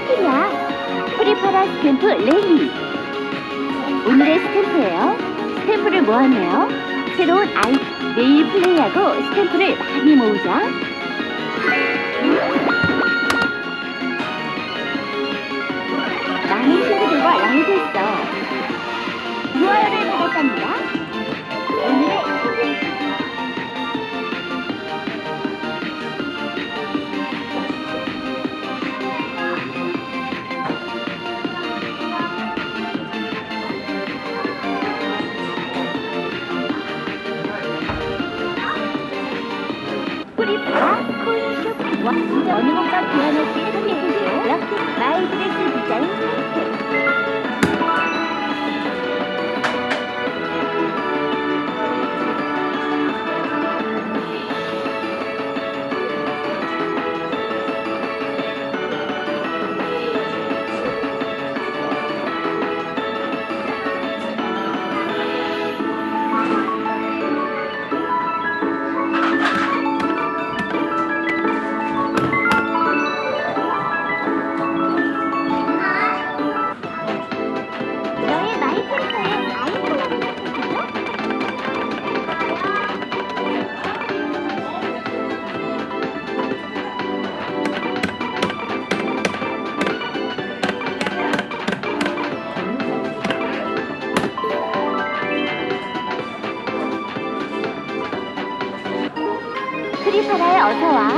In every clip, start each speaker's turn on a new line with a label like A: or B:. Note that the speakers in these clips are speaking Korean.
A: 내 프로필이야. 프리파라 스탬프 레니. 오늘의 스탬프예요. 스탬프를 모았네요. 새로운 아이 매일 플레이하고 스탬프를 많이 모으자. 어느 것과 교환할지 소개해주세요. 럭키 마이 드레스 디자인 어서 와.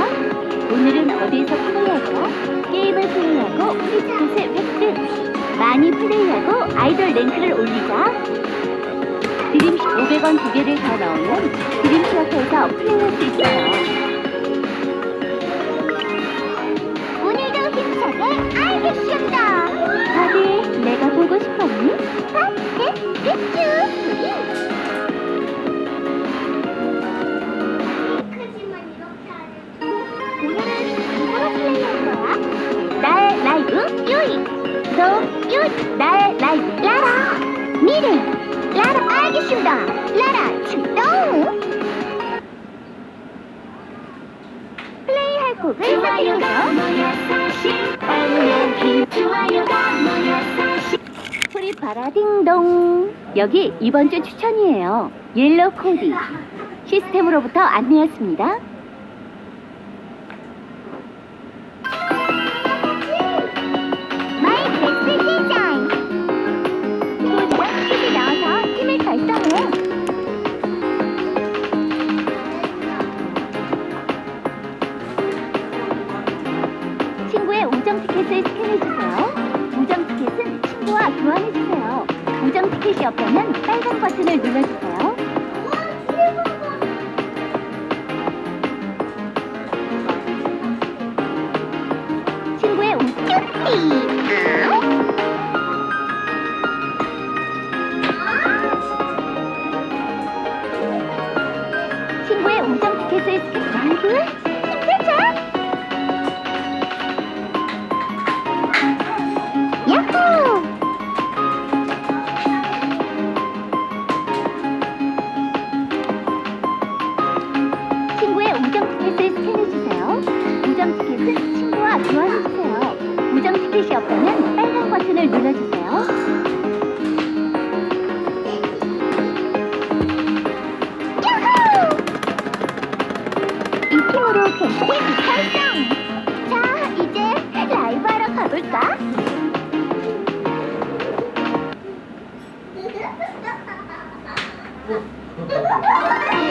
A: 오늘은 어디에서 플레이하죠? 게임을 플레이하고 프리스켓을 획득. 많이 플레이하고 아이돌 랭크를 올리자. 드림 500원 두 개를 더 넣으면 드림 트로프에서 플레이할 수 있어요. 유이 나의 라이브 라라. 미래. 라라 알겠습니다. 라라 출동 플레이할 곡을 선택해서. 프리파라 딩동. 여기 이번 주 추천이에요. 옐로 코디. 시스템으로부터 안내였습니다 빨간 버튼을 눌러주세요. 친구의 티 친구의 우정 티켓을 스캔하고 버튼을 눌러주세요! 이 팀으로 캠핑 활성! 자, 이제 라이브 하러 가볼까?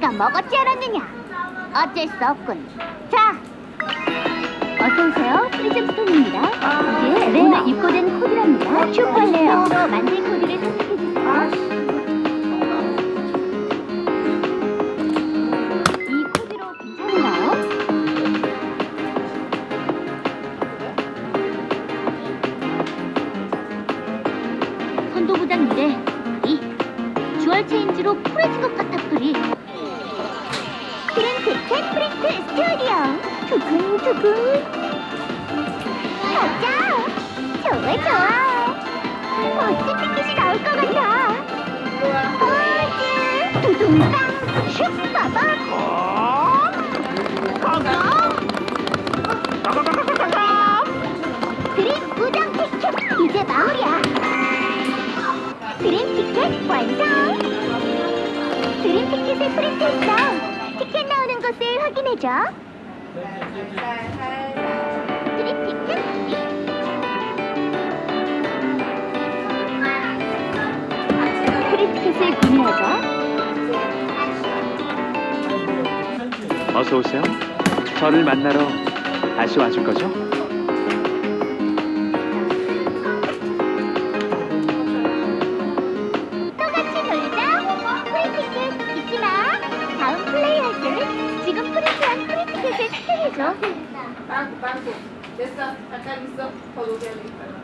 B: 다 먹었지 않았느냐? 어쩔 수 없군. 자, 어서 오세요. 프리즘 스톤입니다. 이게 오늘 입고된 코드랍니다. 슈퍼레어 만든 코드를 선택해 주세요. 스튜디오 두근두근. 가자. 좋아 좋아. 멋진 티켓이 나올 것 같아. 포즈 두둥강 슉빠밤 드림 티켓 프린티켓을 구매하자
C: 어서 오세요. 저를 만나러 다시 와줄 거죠?
B: 프린티켓을 스